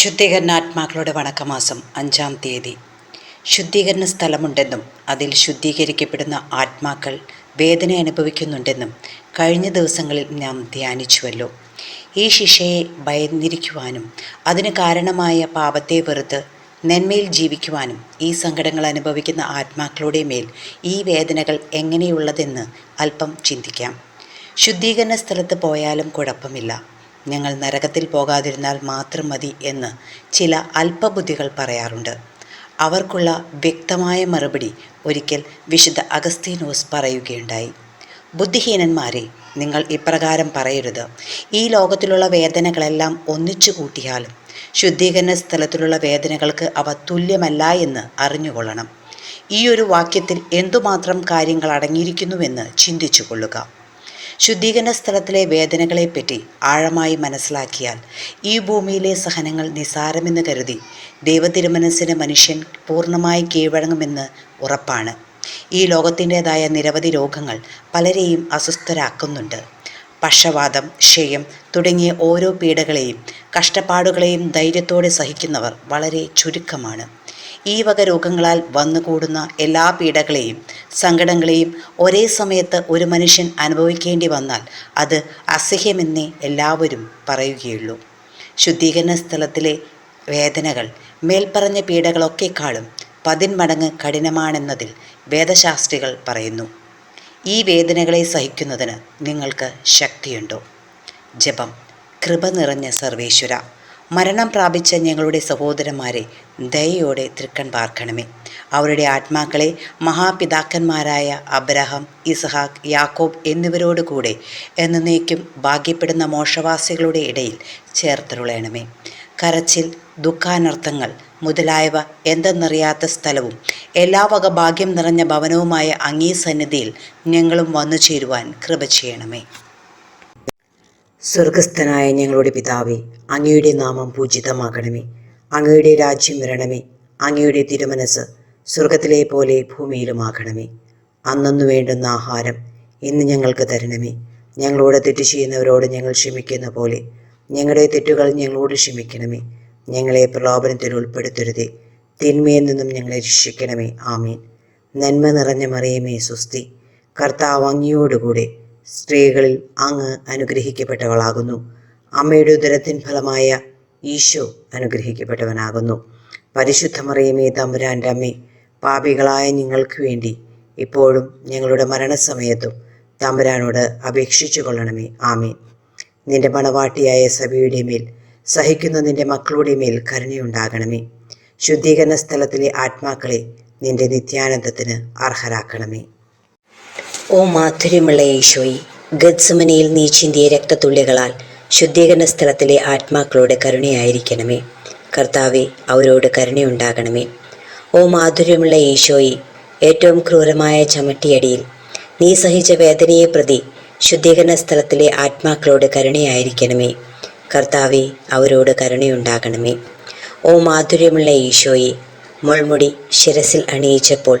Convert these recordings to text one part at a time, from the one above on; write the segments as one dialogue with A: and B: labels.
A: ശുദ്ധീകരണാത്മാക്കളുടെ വണക്കമാസം അഞ്ചാം തീയതി. ശുദ്ധീകരണ സ്ഥലമുണ്ടെന്നും അതിൽ ശുദ്ധീകരിക്കപ്പെടുന്ന ആത്മാക്കൾ വേദന അനുഭവിക്കുന്നുണ്ടെന്നും കഴിഞ്ഞ ദിവസങ്ങളിൽ നാം ധ്യാനിച്ചുവല്ലോ. ഈ ശിക്ഷയെ ഭയന്നിരിക്കുവാനും അതിന് കാരണമായ പാപത്തെ വെറുത്ത് നന്മയിൽ ജീവിക്കുവാനും ഈ സങ്കടങ്ങൾ അനുഭവിക്കുന്ന ആത്മാക്കളുടെ മേൽ ഈ വേദനകൾ എങ്ങനെയുള്ളതെന്ന് അല്പം ചിന്തിക്കാം. ശുദ്ധീകരണ സ്ഥലത്ത് പോയാലും കുഴപ്പമില്ല. ഞങ്ങൾ നരകത്തിൽ പോകാതിരുന്നാൽ മാത്രം മതി എന്ന് ചില അല്പബുദ്ധികൾ പറയാറുണ്ട്. അവർക്കുള്ള വ്യക്തമായ മറുപടി ഒരിക്കൽ വിശുദ്ധ അഗസ്തീനോസ് പറയുകയുണ്ടായി. ബുദ്ധിഹീനന്മാരെ നിങ്ങൾ ഇപ്രകാരം പറയരുത്. ഈ ലോകത്തിലുള്ള വേദനകളെല്ലാം ഒന്നിച്ചു കൂട്ടിയാലും ശുദ്ധീകരണ സ്ഥലത്തിലുള്ള വേദനകൾക്ക് അവ തുല്യമല്ല എന്ന് അറിഞ്ഞുകൊള്ളണം. ഈ ഒരു വാക്യത്തിൽ എന്തുമാത്രം കാര്യങ്ങൾ അടങ്ങിയിരിക്കുന്നുവെന്ന് ചിന്തിച്ചു കൊള്ളുക. ശുദ്ധീകരണ സ്ഥലത്തിലെ വേദനകളെപ്പറ്റി ആഴമായി മനസ്സിലാക്കിയാൽ ഈ ഭൂമിയിലെ സഹനങ്ങൾ നിസാരമെന്ന് കരുതി ദൈവതിരുമനസ്സിന് മനുഷ്യൻ പൂർണമായി കീഴടങ്ങുമെന്ന് ഉറപ്പാണ്. ഈ ലോകത്തിന്റെതായ നിരവധി രോഗങ്ങൾ പലരെയും അസ്വസ്ഥരാക്കുന്നുണ്ട്. പക്ഷവാതം ക്ഷയം തുടങ്ങിയ ഓരോ പീഡകളെയും കഷ്ടപ്പാടുകളെയും ധൈര്യത്തോടെ സഹിക്കുന്നവർ വളരെ ചുരുക്കമാണ്. ഈ വക രോഗങ്ങളാൽ വന്നുകൂടുന്ന എല്ലാ പീഡകളെയും സങ്കടങ്ങളെയും ഒരേ സമയത്ത് ഒരു മനുഷ്യൻ അനുഭവിക്കേണ്ടി വന്നാൽ അത് അസഹ്യമെന്നേ എല്ലാവരും പറയുകയുള്ളൂ. ശുദ്ധീകരണ സ്ഥലത്തിലെ വേദനകൾ മേൽപ്പറഞ്ഞ പീഡകളൊക്കെക്കാളും പതിന്മടങ്ങ് കഠിനമാണെന്നതിൽ വേദശാസ്ത്രികൾ പറയുന്നു. ഈ വേദനകളെ സഹിക്കുന്നതിന് നിങ്ങൾക്ക് ശക്തിയുണ്ടോ? ജപം കൃപ നിറഞ്ഞ സർവേശ്വര. മരണം പ്രാപിച്ച ഞങ്ങളുടെ സഹോദരന്മാരെ ദയയോടെ തൃക്കൺ പാർക്കണമേ. അവരുടെ ആത്മാക്കളെ മഹാപിതാക്കന്മാരായ അബ്രഹാം ഇസ്ഹാഖ് യാക്കോബ് എന്നിവരോട് കൂടെ എന്നേക്കും ഭാഗ്യപ്പെടുന്ന മോശവാസികളുടെ ഇടയിൽ ചേർത്തരുളയണമേ കരച്ചിൽ ദുഃഖാനർത്ഥങ്ങൾ മുതലായവ എന്തെന്നറിയാത്ത സ്ഥലവും എല്ലാ വക ഭാഗ്യം നിറഞ്ഞ ഭവനവുമായ അങ്ങീ സന്നിധിയിൽ ഞങ്ങളും വന്നു ചേരുവാൻ കൃപ ചെയ്യണമേ. സ്വർഗസ്ഥനായ ഞങ്ങളുടെ പിതാവേ അങ്ങയുടെ നാമം പൂജിതമാകണമേ. അങ്ങയുടെ രാജ്യം വരണമേ. അങ്ങയുടെ തിരുമനസ് സ്വർഗത്തിലെ പോലെ ഭൂമിയിലുമാകണമേ. അന്നു വേണ്ടുന്ന ആഹാരം ഇന്ന് ഞങ്ങൾക്ക് തരണമേ. ഞങ്ങളോട് തെറ്റ് ചെയ്യുന്നവരോട് ഞങ്ങൾ ക്ഷമിക്കുന്ന പോലെ ഞങ്ങളുടെ തെറ്റുകൾ ഞങ്ങളോട് ക്ഷമിക്കണമേ. ഞങ്ങളെ പ്രലോഭനത്തിൽ ഉൾപ്പെടുത്തരുതേ. തിന്മയിൽ നിന്നും ഞങ്ങളെ രക്ഷിക്കണമേ. ആമീൻ. നന്മ നിറഞ്ഞ മറിയമേ സുസ്തി കർത്താവ് അങ്ങയോടുകൂടെ സ്ത്രീകളിൽ അങ്ങ് അനുഗ്രഹിക്കപ്പെട്ടവളാകുന്നു. അമ്മയുടെ ഉദരത്തിൻ ഫലമായ ഈശോ അനുഗ്രഹിക്കപ്പെട്ടവനാകുന്നു. പരിശുദ്ധമറിയമേ തമ്പുരാന്റെ അമ്മേ പാപികളായ നിങ്ങൾക്ക് വേണ്ടി ഇപ്പോഴും ഞങ്ങളുടെ മരണസമയത്തും തമ്പുരാനോട് അപേക്ഷിച്ചു കൊള്ളണമേ. ആമേ നിന്റെ മണവാട്ടിയായ സഭയുടെ മേൽ സഹിക്കുന്ന നിന്റെ മക്കളുടെ മേൽ കരുണയുണ്ടാകണമേ. ശുദ്ധീകരണ സ്ഥലത്തിലെ ആത്മാക്കളെ നിന്റെ നിത്യാനന്ദത്തിന് അർഹരാക്കണമേ. ഓ മാധുര്യമുള്ള യേശോയി ഗത്സമനയിൽ നീ ചിന്തിയ രക്തത്തുള്ളികളാൽ ശുദ്ധീകരണ സ്ഥലത്തിലെ ആത്മാക്കളോട് കരുണയായിരിക്കണമേ. കർത്താവെ അവരോട് കരുണയുണ്ടാകണമേ. ഓ മാധുര്യമുള്ള യേശോയി ഏറ്റവും ക്രൂരമായ ചമട്ടിയടിയിൽ നീ സഹിച്ച വേദനയെ പ്രതി ശുദ്ധീകരണ സ്ഥലത്തിലെ ആത്മാക്കളോട് കരുണയായിരിക്കണമേ. കർത്താവെ അവരോട് കരുണയുണ്ടാകണമേ. ഓ മാധുര്യമുള്ള ഈശോയെ മുൾമുടി ശിരസിൽ അണിയിച്ചപ്പോൾ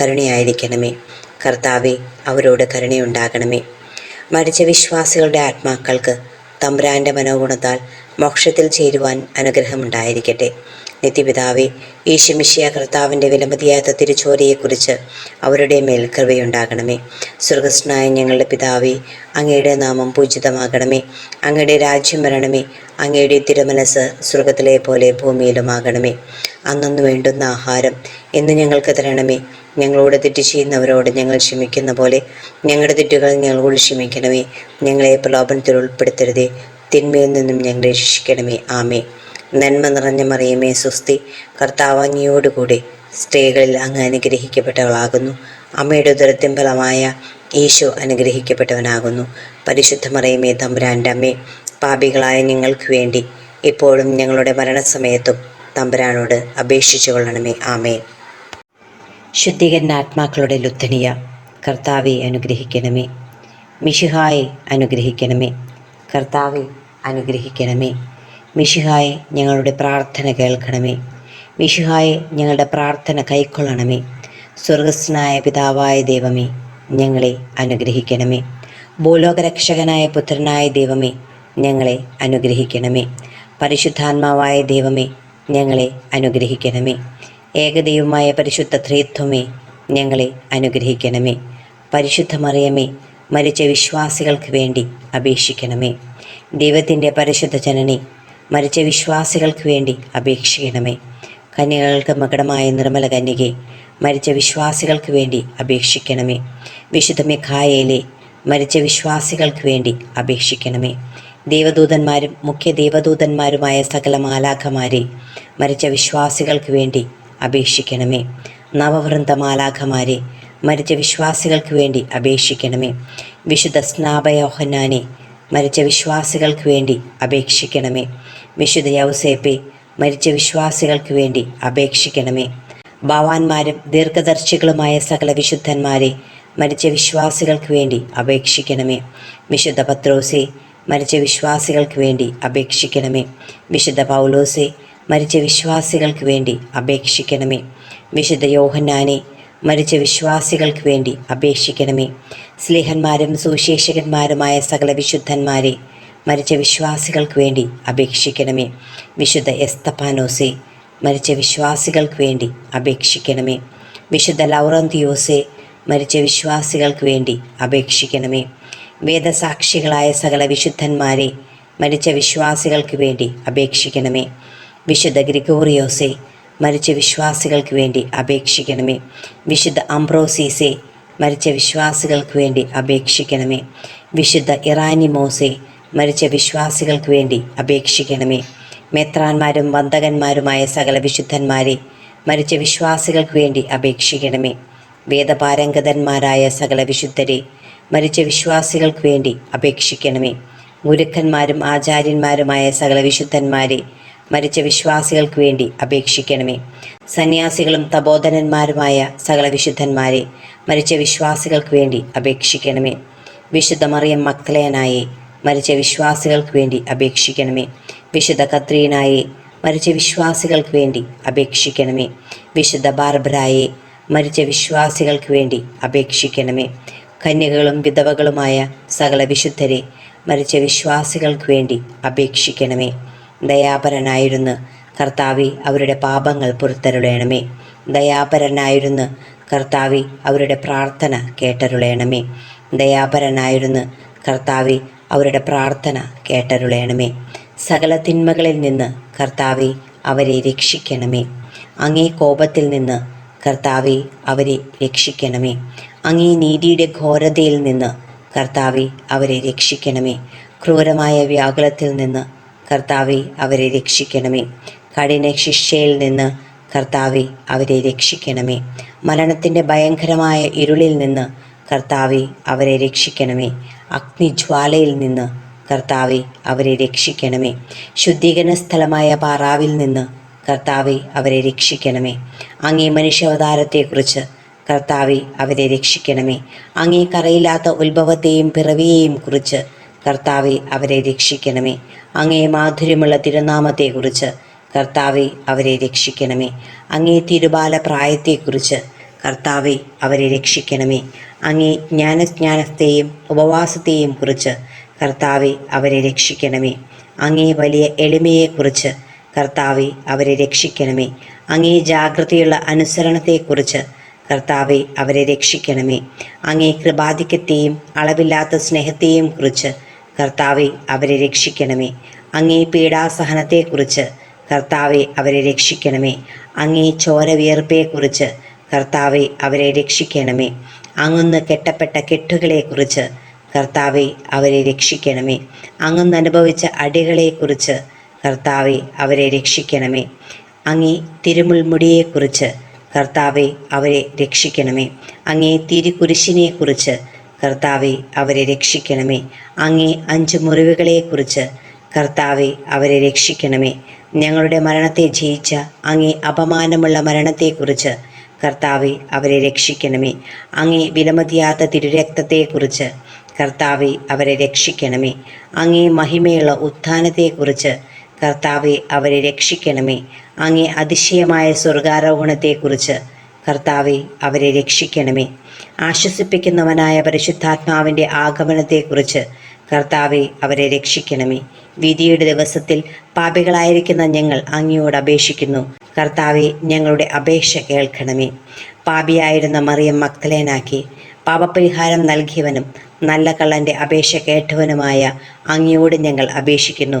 A: കരുണയായിരിക്കണമേ. കർത്താവെ അവരോട് കരുണയുണ്ടാകണമേ. മരിച്ച വിശ്വാസികളുടെ ആത്മാക്കൾക്ക് തമ്പ്രാന്റെ മനോഗുണത്താൽ മോക്ഷത്തിൽ ചേരുവാൻ അനുഗ്രഹമുണ്ടായിരിക്കട്ടെ. നിത്യപിതാവെ ഈശമിഷിയ കർത്താവിന്റെ വിലമതിയാത്ത തിരുച്ചോരയെക്കുറിച്ച് അവരുടെ മേൽ കൃപയുണ്ടാകണമേ. സ്വർഗസ്നായ ഞങ്ങളുടെ പിതാവേ അങ്ങയുടെ നാമം പൂജിതമാകണമേ. അങ്ങയുടെ രാജ്യം വരണമേ. അങ്ങയുടെ തിരുമനസ് സ്വർഗത്തിലെ പോലെ ഭൂമിയിലുമാകണമേ. അന്നു വേണ്ടുന്ന ആഹാരം എന്ന് ഞങ്ങൾക്ക് തരണമേ. ഞങ്ങളോട് തെറ്റ് ചെയ്യുന്നവരോട് ഞങ്ങൾ ക്ഷമിക്കുന്ന പോലെ ഞങ്ങളുടെ തെറ്റുകൾ ഞങ്ങളോട് ക്ഷമിക്കണമേ. ഞങ്ങളെ പ്രലോഭനത്തിൽ ഉൾപ്പെടുത്തരുതേ. തിന്മയിൽ നിന്നും ഞങ്ങളെ രക്ഷിക്കണമേ. ആമേ നന്മ നിറഞ്ഞ മറിയമേ സുസ്തി കർത്താവാങ്ങിയോടുകൂടി സ്ത്രീകളിൽ അങ്ങ് അനുഗ്രഹിക്കപ്പെട്ടവളാകുന്നു. അമ്മയുടെ ഉദരത്തിൻ ഫലമായ ഈശോ അനുഗ്രഹിക്കപ്പെട്ടവനാകുന്നു. പരിശുദ്ധ മറിയമേ തമ്പുരാന്റെ അമ്മേ പാപികളായ ഞങ്ങൾക്ക് വേണ്ടി ഇപ്പോഴും ഞങ്ങളുടെ മരണസമയത്തും തമ്പുരാനോട് അപേക്ഷിച്ചു കൊള്ളണമേ. ആമേ ശുദ്ധീകരണ ആത്മാക്കളുടെ ലുത്തനിയ കർത്താവെ അനുഗ്രഹിക്കണമേ. മിഷിഹായെ അനുഗ്രഹിക്കണമേ. കർത്താവെ അനുഗ്രഹിക്കണമേ. മിഷിഹായെ ഞങ്ങളുടെ പ്രാർത്ഥന കേൾക്കണമേ. മിഷിഹായെ ഞങ്ങളുടെ പ്രാർത്ഥന കൈക്കൊള്ളണമേ. സ്വർഗസ്നായ പിതാവായ ദൈവമേ ഞങ്ങളെ അനുഗ്രഹിക്കണമേ. ഭൂലോകരക്ഷകനായ പുത്രനായ ദൈവമേ ഞങ്ങളെ അനുഗ്രഹിക്കണമേ. പരിശുദ്ധാത്മാവായ ദൈവമേ ഞങ്ങളെ അനുഗ്രഹിക്കണമേ. ഏകദൈവമായ പരിശുദ്ധ ത്രിത്വമേ ഞങ്ങളെ അനുഗ്രഹിക്കണമേ. പരിശുദ്ധ മറിയമേ മരിച്ച വിശ്വാസികൾക്ക് വേണ്ടി അപേക്ഷിക്കണമേ. ദൈവത്തിന്റെ പരിശുദ്ധ ജനനി മരിച്ച വിശ്വാസികൾക്ക് വേണ്ടി അപേക്ഷിക്കണമേ. കന്യകൾക്ക് മകടമായ നിർമ്മല കന്യകെ മരിച്ച വിശ്വാസികൾക്ക് വേണ്ടി അപേക്ഷിക്കണമേ. വിശുദ്ധ മിഖായേലെ മരിച്ച വിശ്വാസികൾക്ക് വേണ്ടി അപേക്ഷിക്കണമേ. ദേവദൂതന്മാരും മുഖ്യ ദേവദൂതന്മാരുമായ സകല മാലാഖമാരെ മരിച്ച വിശ്വാസികൾക്ക് വേണ്ടി അപേക്ഷിക്കണമേ. നവവൃന്ദ മാലാഖമാരെ മരിച്ച വിശ്വാസികൾക്ക് വേണ്ടി അപേക്ഷിക്കണമേ. വിശുദ്ധ സ്നാപയോഹന്നാനെ മരിച്ച വിശ്വാസികൾക്ക് വേണ്ടി അപേക്ഷിക്കണമേ. വിശുദ്ധ യൗസേപ്പെ മരിച്ച വിശ്വാസികൾക്ക് വേണ്ടി അപേക്ഷിക്കണമേ. ഭാവാന്മാരും ദീർഘദർശികളുമായ സകല വിശുദ്ധന്മാരെ മരിച്ച വിശ്വാസികൾക്ക് വേണ്ടി അപേക്ഷിക്കണമേ. വിശുദ്ധ പത്രോസെ മരിച്ച വിശ്വാസികൾക്ക് വേണ്ടി അപേക്ഷിക്കണമേ. വിശുദ്ധ പൗലോസെ മരിച്ച വിശ്വാസികൾക്ക് വേണ്ടി അപേക്ഷിക്കണമേ. വിശുദ്ധ യോഹന്നാനെ മരിച്ച വിശ്വാസികൾക്ക് വേണ്ടി അപേക്ഷിക്കണമേ. സ്ലേഹന്മാരും സുവിശേഷകന്മാരുമായ സകല വിശുദ്ധന്മാരെ മരിച്ച വിശ്വാസികൾക്ക് വേണ്ടി അപേക്ഷിക്കണമേ. വിശുദ്ധ എസ്തപ്പാനോസെ മരിച്ച വിശ്വാസികൾക്ക് വേണ്ടി അപേക്ഷിക്കണമേ. വിശുദ്ധ ലൗറന്തിയോസെ മരിച്ച വിശ്വാസികൾക്ക് വേണ്ടി അപേക്ഷിക്കണമേ. വേദസാക്ഷികളായ സകല വിശുദ്ധന്മാരെ മരിച്ച വിശ്വാസികൾക്ക് വേണ്ടി അപേക്ഷിക്കണമേ. വിശുദ്ധ ഗ്രിഗോറിയോസെ മരിച്ച വിശ്വാസികൾക്ക് വേണ്ടി അപേക്ഷിക്കണമേ. വിശുദ്ധ അംബ്രോസീസെ മരിച്ച വിശ്വാസികൾക്ക് വേണ്ടി അപേക്ഷിക്കണമേ. വിശുദ്ധ ഇറാനിമോസെ മരിച്ച വിശ്വാസികൾക്ക് വേണ്ടി അപേക്ഷിക്കണമേ. മെത്രാന്മാരും വന്ദകന്മാരുമായ സകല വിശുദ്ധന്മാരെ മരിച്ച വിശ്വാസികൾക്ക് വേണ്ടി അപേക്ഷിക്കണമേ. വേദപാരംഗതന്മാരായ സകല വിശുദ്ധരെ മരിച്ച വിശ്വാസികൾക്ക് വേണ്ടി അപേക്ഷിക്കണമേ. ഗുരുക്കന്മാരും ആചാര്യന്മാരുമായ സകല വിശുദ്ധന്മാരെ മരിച്ച വിശ്വാസികൾക്ക് വേണ്ടി അപേക്ഷിക്കണമേ. സന്യാസികളും തപോധനന്മാരുമായ സകല വിശുദ്ധന്മാരെ മരിച്ച വിശ്വാസികൾക്ക് വേണ്ടി അപേക്ഷിക്കണമേ. വിശുദ്ധ മറിയം മക്തലയനായെ മരിച്ച വിശ്വാസികൾക്ക് വേണ്ടി അപേക്ഷിക്കണമേ. വിശുദ്ധ കത്രീനായെ മരിച്ച വിശ്വാസികൾക്ക് വേണ്ടി അപേക്ഷിക്കണമേ. വിശുദ്ധ ബാർബറായെ മരിച്ച വിശ്വാസികൾക്ക് വേണ്ടി അപേക്ഷിക്കണമേ. കന്യകകളും വിധവകളുമായ സകല വിശുദ്ധരെ മരിച്ച വിശ്വാസികൾക്ക് വേണ്ടി അപേക്ഷിക്കണമേ. ദയാപരനായിരുന്നു കർത്താവി അവരുടെ പാപങ്ങൾ പുറത്തരുളയണമേ ദയാപരനായിരുന്നു കർത്താവി അവരുടെ പ്രാർത്ഥന കേട്ടരുളയണമേ ദയാപരനായിരുന്നു കർത്താവി അവരുടെ പ്രാർത്ഥന കേട്ടരുളയണമേ സകല തിന്മകളിൽ നിന്ന് കർത്താവി അവരെ രക്ഷിക്കണമേ. അങ്ങേ കോപത്തിൽ നിന്ന് കർത്താവെ അവരെ രക്ഷിക്കണമേ. അങ്ങേ നീതിയുടെ ഘോരതയിൽ നിന്ന് കർത്താവെ അവരെ രക്ഷിക്കണമേ. ക്രൂരമായ വ്യാകുലത്തിൽ നിന്ന് കർത്താവെ അവരെ രക്ഷിക്കണമേ. കഠിന ശിക്ഷയിൽ നിന്ന് കർത്താവെ അവരെ രക്ഷിക്കണമേ. മരണത്തിന്റെ ഭയങ്കരമായ ഇരുളിൽ നിന്ന് കർത്താവെ അവരെ രക്ഷിക്കണമേ. അഗ്നിജ്വാലയിൽ നിന്ന് കർത്താവെ അവരെ രക്ഷിക്കണമേ. ശുദ്ധീകരണ സ്ഥലമായ പാറാവിൽ നിന്ന് കർത്താവെ അവരെ രക്ഷിക്കണമേ. അങ്ങേ മനുഷ്യാവതാരത്തെക്കുറിച്ച് കർത്താവെ അവരെ രക്ഷിക്കണമേ. അങ്ങേ കറയില്ലാത്ത ഉത്ഭവത്തെയും പിറവിയെയും കുറിച്ച് കർത്താവെ അവരെ രക്ഷിക്കണമേ. അങ്ങേ മാധുര്യമുള്ള തിരുനാമത്തെക്കുറിച്ച് കർത്താവെ അവരെ രക്ഷിക്കണമേ. അങ്ങേ തിരുബാല പ്രായത്തെക്കുറിച്ച് കർത്താവെ അവരെ രക്ഷിക്കണമേ. അങ്ങേ ജ്ഞാനജ്ഞാനത്തെയും ഉപവാസത്തെയും കുറിച്ച് കർത്താവെ അവരെ രക്ഷിക്കണമേ. അങ്ങേ വലിയ എളിമയെക്കുറിച്ച് കർത്താവെ അവരെ രക്ഷിക്കണമേ. അങ്ങേ ജാഗ്രതയുള്ള അനുസരണത്തെക്കുറിച്ച് കർത്താവെ അവരെ രക്ഷിക്കണമേ. അങ്ങേ കൃപാധിക്യത്തെയും അളവില്ലാത്ത സ്നേഹത്തെയും കുറിച്ച് കർത്താവെ അവരെ രക്ഷിക്കണമേ. അങ്ങേ പീഡാസഹനത്തെക്കുറിച്ച് കർത്താവെ അവരെ രക്ഷിക്കണമേ. അങ്ങേ ചോരവിയർപ്പയെക്കുറിച്ച് കർത്താവെ അവരെ രക്ഷിക്കണമേ. അങ്ങൊന്ന് കെട്ടപ്പെട്ട കെട്ടുകളെക്കുറിച്ച് കർത്താവെ അവരെ രക്ഷിക്കണമേ. അങ്ങൊന്ന് അനുഭവിച്ച അടികളെക്കുറിച്ച് കർത്താവെ അവരെ രക്ഷിക്കണമേ. അങ്ങേ തിരുമുൾമുടിയെക്കുറിച്ച് കർത്താവെ അവരെ രക്ഷിക്കണമേ. അങ്ങേ തിരുകുരിശിനെക്കുറിച്ച് കർത്താവെ അവരെ രക്ഷിക്കണമേ. അങ്ങേ അഞ്ച് മുറിവുകളെക്കുറിച്ച് കർത്താവെ അവരെ രക്ഷിക്കണമേ. ഞങ്ങളുടെ മരണത്തെ ജയിച്ച അങ്ങേ അപമാനമുള്ള മരണത്തെക്കുറിച്ച് കർത്താവെ അവരെ രക്ഷിക്കണമേ. അങ്ങേ വിലമതിയാത്ത തിരുരക്തത്തെക്കുറിച്ച് കർത്താവെ അവരെ രക്ഷിക്കണമേ. അങ്ങേ മഹിമയുള്ള ഉത്ഥാനത്തെക്കുറിച്ച് കർത്താവെ അവരെ രക്ഷിക്കണമേ. അങ്ങേ അതിശയമായ സ്വർഗാരോഹണത്തെക്കുറിച്ച് കർത്താവെ അവരെ രക്ഷിക്കണമേ. ആശ്വസിപ്പിക്കുന്നവനായ പരിശുദ്ധാത്മാവിന്റെ ആഗമനത്തെക്കുറിച്ച് കർത്താവെ അവരെ രക്ഷിക്കണമേ. വിധിയുടെ ദിവസത്തിൽ പാപികളായിരിക്കുന്ന ഞങ്ങൾ അങ്ങയോട് അപേക്ഷിക്കുന്നു. കർത്താവെ ഞങ്ങളുടെ അപേക്ഷ കേൾക്കണമേ. പാപിയായിരുന്ന മറിയം മക്തലേനാക്കി പാപപരിഹാരം നൽകിയവനും നല്ല കള്ളന്റെ അപേക്ഷ കേട്ടവനുമായ അങ്ങയോട് ഞങ്ങൾ അപേക്ഷിക്കുന്നു.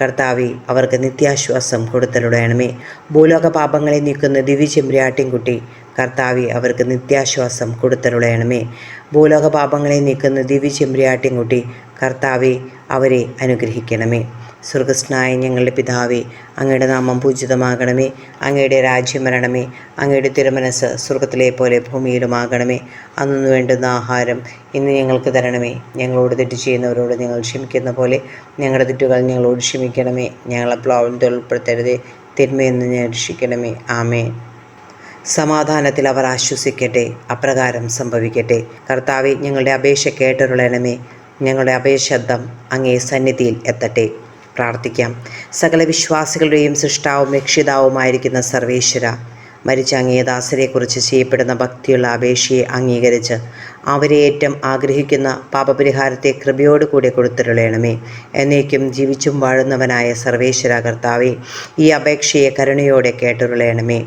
A: കർത്താവെ അവർക്ക് നിത്യാശ്വാസം കൊടുത്തലുടയണമേ. ഭൂലോക പാപങ്ങളെ നീക്കുന്ന ദിവ്യചിമ്പ്രിയാട്ടിൻകുട്ടി കർത്താവെ അവർക്ക് നിത്യാശ്വാസം കൊടുത്തരുളയണമേ ഭൂലോക പാപങ്ങളെ നീക്കുന്ന ദിവ്യചിമ്പ്രിയാട്ടിൻകുട്ടി കർത്താവെ അവരെ അനുഗ്രഹിക്കണമേ. സ്വർഗസ്നായ ഞങ്ങളുടെ പിതാവേ അങ്ങയുടെ നാമം പൂജിതമാകണമേ. അങ്ങയുടെ രാജ്യം വരണമേ. അങ്ങയുടെ തിരുമനസ് സ്വർഗത്തിലെ പോലെ ഭൂമിയിലുമാകണമേ. അന്നു വേണ്ടുന്ന ആഹാരം ഇന്ന് ഞങ്ങൾക്ക് തരണമേ. ഞങ്ങളോട് തെറ്റ് ചെയ്യുന്നവരോട് ഞങ്ങൾ ക്ഷമിക്കുന്ന പോലെ ഞങ്ങളുടെ തെറ്റുകൾ ഞങ്ങളോട് ക്ഷമിക്കണമേ. ഞങ്ങളെ പ്ലാവിന്റെ ഉൾപ്പെടുത്തരുതേ തിന്മയെന്ന് ഞാൻ രക്ഷിക്കണമേ ആമേ സമാധാനത്തിൽ അവർ ആശ്വസിക്കട്ടെ അപ്രകാരം സംഭവിക്കട്ടെ. കർത്താവെ ഞങ്ങളുടെ അപേക്ഷ കേട്ടരുളണമേ. ഞങ്ങളുടെ അപേക്ഷബ്ദം അങ്ങേ സന്നിധിയിൽ എത്തട്ടെ. പ്രാർത്ഥിക്കാം. സകല വിശ്വാസികളുടെയും സൃഷ്ടാവും രക്ഷിതാവുമായിരിക്കുന്ന സർവേശ്വര മരിച്ച അങ്ങേദാസരെക്കുറിച്ച് ചെയ്യപ്പെടുന്ന ഭക്തിയുള്ള അപേക്ഷയെ അംഗീകരിച്ച് അവരെ ഏറ്റവും ആഗ്രഹിക്കുന്ന പാപപരിഹാരത്തെ കൃപയോടുകൂടി കൊടുത്തിരുളയണമേ എന്നേക്കും ജീവിച്ചും വാഴുന്നവനായ സർവേശ്വര കർത്താവെ ഈ അപേക്ഷയെ കരുണയോടെ കേട്ടുരുളയണമേ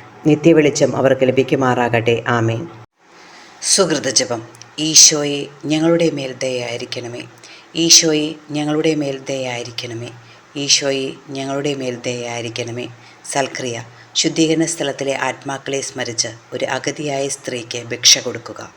A: നിത്യവെളിച്ചം അവർക്ക് ലഭിക്കുമാറാകട്ടെ. ആമേൻ.
B: സുഹൃതജപം ഈശോയെ ഞങ്ങളുടെ മേൽ ദയായിരിക്കണമേ. ഈശോയെ ഞങ്ങളുടെ മേൽ ദയായിരിക്കണമേ. ഈശോയെ ഞങ്ങളുടെ മേൽ ദയായിരിക്കണമേ. സൽക്രിയ ശുദ്ധീകരണ സ്ഥലത്തിലെ ആത്മാക്കളെ സ്മരിച്ച് ഒരു അഗതിയായ സ്ത്രീക്ക് ഭിക്ഷ കൊടുക്കുക.